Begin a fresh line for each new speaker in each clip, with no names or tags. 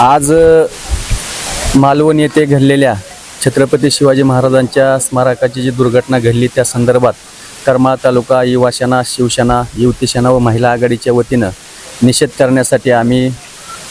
आज मालवण येथे घडलेल्या छत्रपती शिवाजी महाराजांच्या स्मारकाची जी दुर्घटना घडली त्या संदर्भात करमाळ तालुका युवासेना शिवसेना युवती सेना व महिला आघाडीच्या वतीनं निषेध करण्यासाठी आम्ही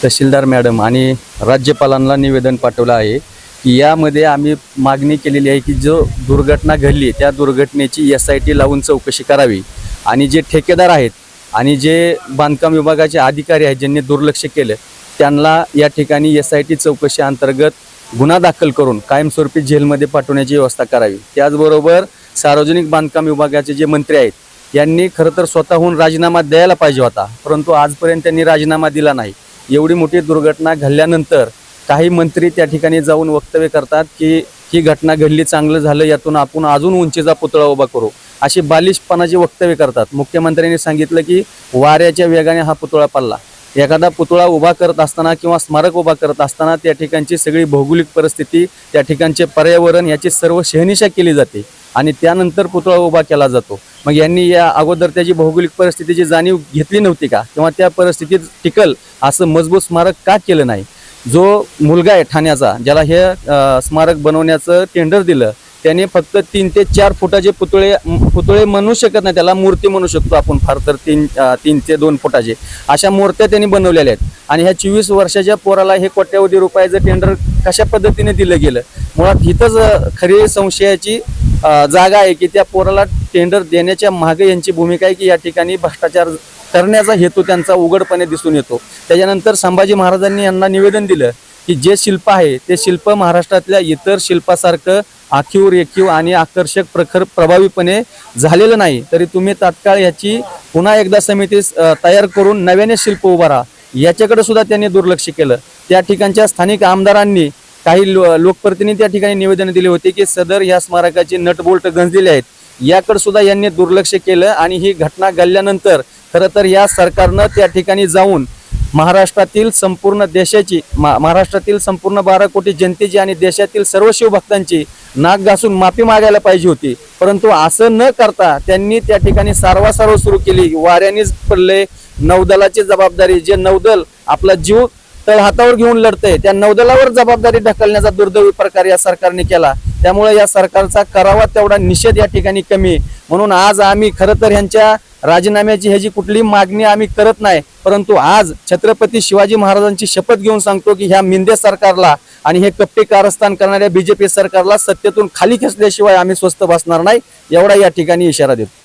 तहसीलदार मॅडम आणि राज्यपालांना निवेदन पाठवलं आहे की यामध्ये आम्ही मागणी केलेली आहे की जो दुर्घटना घडली त्या दुर्घटनेची एस आय टी लावून चौकशी करावी आणि जे ठेकेदार आहेत आणि जे बांधकाम विभागाचे अधिकारी आहेत ज्यांनी दुर्लक्ष केलं त्यांना या ठिकाणी एस आय टी चौकशी अंतर्गत गुन्हा दाखल करून कायमस्वरूपी जेलमध्ये पाठवण्याची व्यवस्था करावी. त्याचबरोबर सार्वजनिक बांधकाम विभागाचे जे मंत्री आहेत यांनी खरं तर स्वतःहून राजीनामा द्यायला पाहिजे होता परंतु आजपर्यंत त्यांनी राजीनामा दिला नाही. एवढी मोठी दुर्घटना घडल्यानंतर काही मंत्री त्या ठिकाणी जाऊन वक्तव्य करतात की ही घटना घडली चांगलं झालं यातून आपण अजून उंचीचा पुतळा उभा करू. अशी बालिशपणाची वक्तव्य करतात. मुख्यमंत्र्यांनी सांगितलं की वाऱ्याच्या वेगाने हा पुतळा पडला. एखादा पुतळा उभा करत असताना किंवा स्मारक उभा करत असताना त्या ठिकाणची सगळी भौगोलिक परिस्थिती त्या ठिकाणचे पर्यावरण याची सर्व शहनिशा केली जाते आणि त्यानंतर पुतळा उभा केला जातो. मग यांनी या अगोदर त्याची भौगोलिक परिस्थितीची जाणीव घेतली नव्हती का? किंवा त्या परिस्थितीत टिकल असं मजबूत स्मारक का केलं नाही? जो मुलगा आहे ठाण्याचा ज्याला हे स्मारक बनवण्याचं टेंडर दिलं त्याने फक्त तीन ते चार फुटाचे पुतळे पुतळे म्हणू शकत नाही त्याला मूर्ती म्हणू शकतो आपण फार तर तीन तीन ते दोन फुटाचे. अशा मूर्त्या त्यांनी बनवलेल्या आहेत. आणि ह्या चोवीस वर्षाच्या पोराला हे कोट्यावधी रुपयाचं टेंडर कशा पद्धतीने दिलं गेलं? मुळात इथंच खरी संशयाची जागा आहे की त्या पोराला टेंडर देण्याच्या मागे यांची भूमिका आहे की या ठिकाणी भ्रष्टाचार करण्याचा हेतू त्यांचा उघडपणे दिसून येतो. त्याच्यानंतर संभाजी महाराजांनी यांना निवेदन दिलं की जे शिल्प आहे ते शिल्प महाराष्ट्रातल्या इतर शिल्पासारखं आखीव रेखीव आणि आकर्षक प्रखर प्रभावीपणे झालेलं नाही तरी तुम्ही तात्काळ याची पुन्हा एकदा समिती तयार करून नव्याने शिल्प उभारा याच्याकडे सुद्धा त्यांनी दुर्लक्ष केलं. त्या ठिकाणच्या स्थानिक आमदारांनी काही लो लोकप्रतिनिधी त्या ठिकाणी निवेदन दिले होते की सदर या स्मारकाची नटबोल्ट गंजलेले आहेत. याकडे सुद्धा यांनी दुर्लक्ष केलं आणि ही घटना घडल्यानंतर खरं तर या सरकारनं त्या ठिकाणी जाऊन महाराष्ट्रातील संपूर्ण देशाची मा- महाराष्ट्रातील संपूर्ण बारा कोटी जनतेची आणि देशातील सर्व शिवभक्तांची नाक घासून माफी मागायला पाहिजे होती. परंतु असं न करता त्यांनी त्या ठिकाणी सारवासारव सुरू केली. वाऱ्यानेच पडले नौदलाची जबाबदारी जे नौदल आपला जीव तळ हातावर घेऊन लढतंय त्या नौदलावर जबाबदारी ढकलण्याचा दुर्दैवी प्रकार या सरकारने केला. त्यामुळे या सरकारचा करावा तेवढा निषेध या ठिकाणी कमी आहे. म्हणून आज आम्ही खरं तर ह्यांच्या राजीनाम्याची ह्याची कुठली मागणी आम्ही करत नाही परंतु आज छत्रपती शिवाजी महाराजांची शपथ घेऊन सांगतो की ह्या मिंदे सरकारला आणि हे कप्पे कारस्थान करणाऱ्या बीजेपी सरकारला सत्तेतून खाली खेचल्याशिवाय आम्ही स्वस्त बसणार नाही एवढा या ठिकाणी इशारा देतो